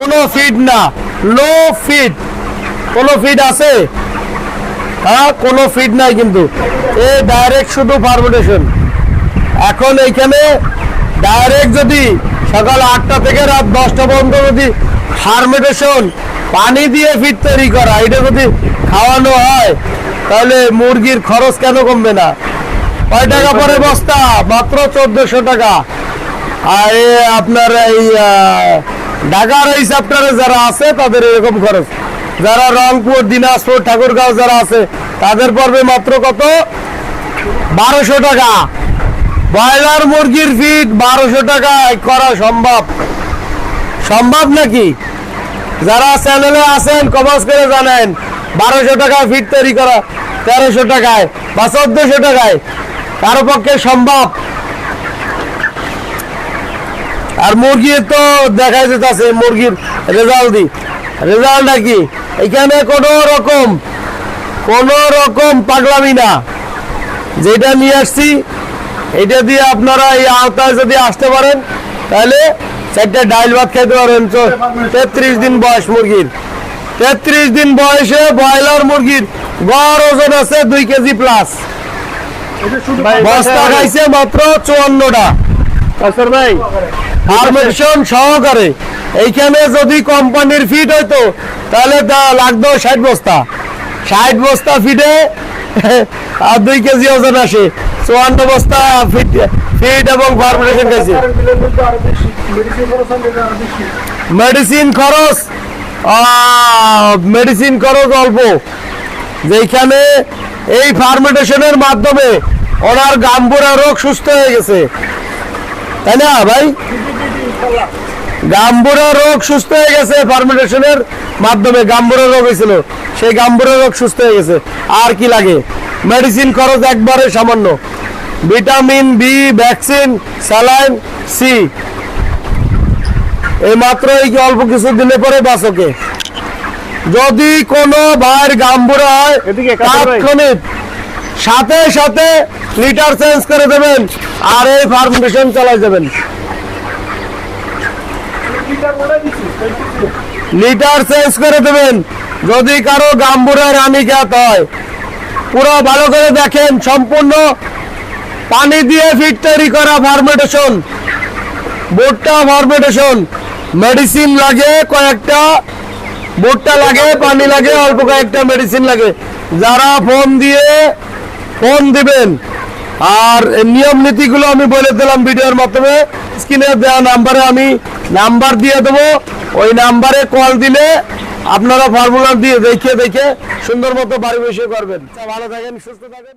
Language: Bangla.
কোনো ফিড না লো ফিড কোনো ফিড আছে? হ্যাঁ কোনো ফিড নাই কিন্তু। এ ডাইরেক্ট শুধু ফার্মেন্টেশন এখন এইখানে ডাইরেক্ট যদি সকাল আটটা থেকে রাত দশটা পর্যন্ত যদি ফার্মেন্টেশন পানি দিয়ে ফিড তৈরি করা এটা যদি খাওয়ানো হয় তাহলে মুরগির খরচ কেন কমবে না? কয় টাকা পরে বস্তা? মাত্র চোদ্দশো টাকা। আর এ আপনার এই ঢাকার এই চ্যাপ্টারে যারা আছে, তাদের এরকম খরচ। যারা রংপুর, দিনাজপুর, ঠাকুরগাঁও যারা আছে, তাদের পড়বে মাত্র কত? বারোশো টাকা। ব্রয়লার মুরগির ফিট বারোশো টাকায় করা সম্ভব। সম্ভব নাকি? যারা চ্যানেলে আছেন কমার্স করে জানেন। বারোশো টাকা ফিট তৈরি করা, তেরোশো টাকায় বা চোদ্দশো টাকায়। কারও পক্ষে সম্ভব। আর মুরগির তো দেখা যেতেছে মুরগির রেজাল্ট দি। রেজাল্টটা কি? এখানে কোনো রকম কোনো রকম পাগলামি না। যেটা নিয়ে আসছি এটা দিয়ে আপনারা এই আওতায় যদি আসতে পারেন তাহলে চারটা ডাইল ভাত খাইতে পারেন। তেত্রিশ দিন বয়স মুরগির। তেত্রিশ দিন বয়সে ব্রয়লার মুরগির গড় ওজন আছে দুই কেজি প্লাস বস্তা খাইছে মাত্র চুয়ান্নটা। কাসর ভাই। ফার্মেশন সহকারে। এইখানে যদি কোম্পানির ফিট হইতো, তাহলে লাগতো ষাট বস্তা। ষাট বস্তা আর কেজি ওজন আসে। চুয়ান্ন বস্তা ফিট ফিট এবং খাইছে মেডিসিন খরচ মেডিসিন খরচ অল্প। যেখানে এই ফার্মেন্টেশনের মাধ্যমে ওনার গাম্বুরা রোগ সুস্থ হয়ে গেছে। তাই না ভাই? গাম্বুরা রোগ সুস্থ হয়ে গেছে ফার্মেন্টেশনের মাধ্যমে গাম্বুরা রোগ হয়েছিল। সেই গাম্বুরা রোগ সুস্থ হয়ে গেছে। আর কি লাগে? মেডিসিন খরচ একবারে সামান্য। Vitamin B vaccine saline C এই মাত্র এই কি অল্প কিছু দিলে পরে বাঁচকে? যদি কোনো ভাইয়ের গাম্বুরা হয়। তাৎক্ষণিক সাথে সাথে লিটার চেঞ্জ করে দেবেন আর এই ফার্মেশন চালাই যাবেন লিটার চেঞ্জ করে দেবেন। যদি কারও গাম্বুরা রানিকাত হয়, পুরো ভালো করে দেখেন, সম্পূর্ণ পানি দিয়ে ফিট তৈরি করা ফার্মেটেশন ভুট্টা ফার্মেটেশন মেডিসিন লাগে কয়েকটা, ভুট্টা লাগে, পানি লাগে, অল্প কয়েকটা মেডিসিন লাগে। যারা ফোন দিয়ে ফোন দিবেন। আর নিয়ম নীতিগুলো আমি বলে দিলাম ভিডিওর মাধ্যমে। স্ক্রিনে দেওয়া নাম্বারে আমি নাম্বার দিয়ে দেবো। ওই নাম্বারে কল দিলে আপনারা ফর্মুলা দিয়ে দেখে দেখে সুন্দর মতো বাড়ি বসে করবেন। ভালো থাকেন, সুস্থ থাকেন।